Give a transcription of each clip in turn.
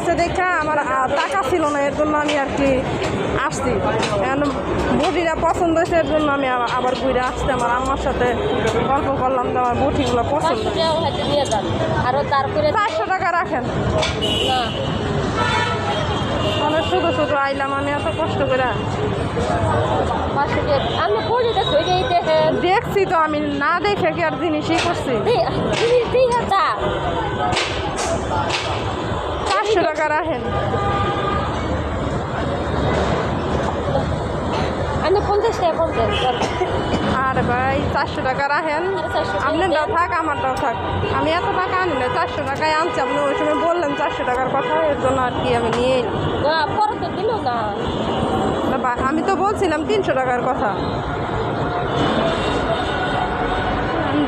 হয়েছে দেখা আমার টাকা ছিল না এর জন্য আমি আর কি আসছি। বটিটা পছন্দ হয়েছে এর জন্য আমি আবার- ঘুরে আসছি আমার আম্মার সাথে গল্প করলাম যে আমার বটিগুলো পছন্দ। আরও তারপরে চারশো টাকা রাখেন। না। মানে শুধু শুধু আইলাম আমি এত কষ্ট করে দেখছি তো আমি না দেখে কি আর জিনিসই করছি এই জিনিস দুই হাজার চারশো টাকা রাখেন আমি পঞ্চাশ টাকা কম আর ভাই চারশো টাকা রাখেন। আপনারটাও থাক আমারটাও থাক। আমি এত টাকা আনি না চারশো টাকায় আনছি। আপনি ওই সময় বললেন চারশো টাকার কথা এর জন্য আর কি আমি নিয়ে পরে তো দিল না। আমি তো বলছিলাম তিনশো টাকার কথা।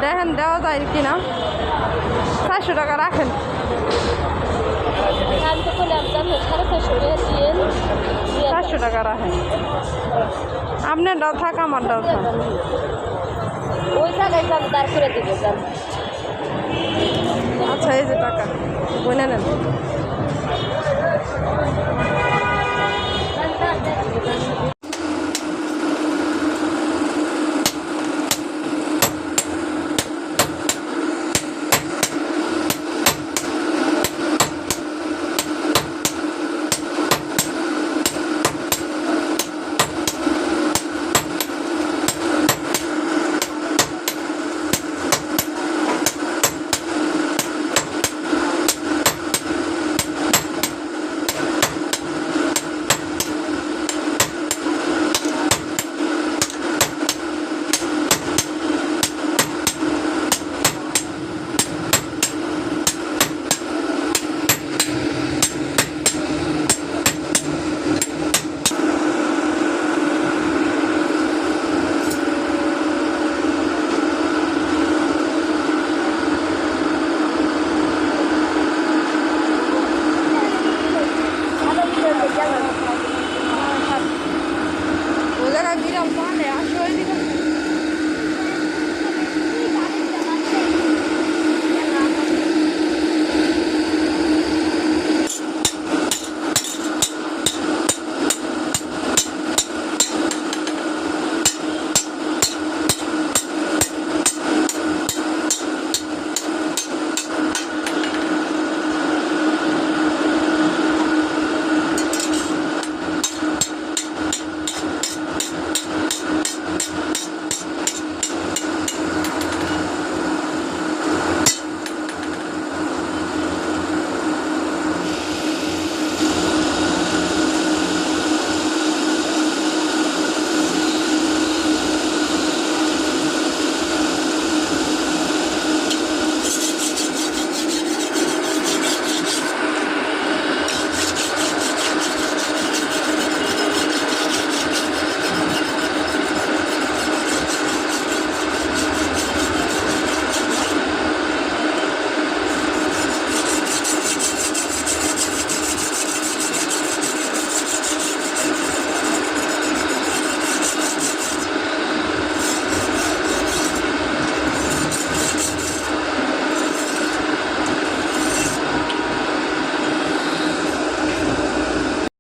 দেখেন দেওয়া যায় কি না চারশো টাকা রাখেন আমি তো করলাম জানো সাড়ে চারশো টাকা রাখেন। আপনারটাও থাক আমারটাও থাক। ওই জায়গায় যান দাঁড় করে দিবে যান আচ্ছা এই যে টাকা বলে নেন।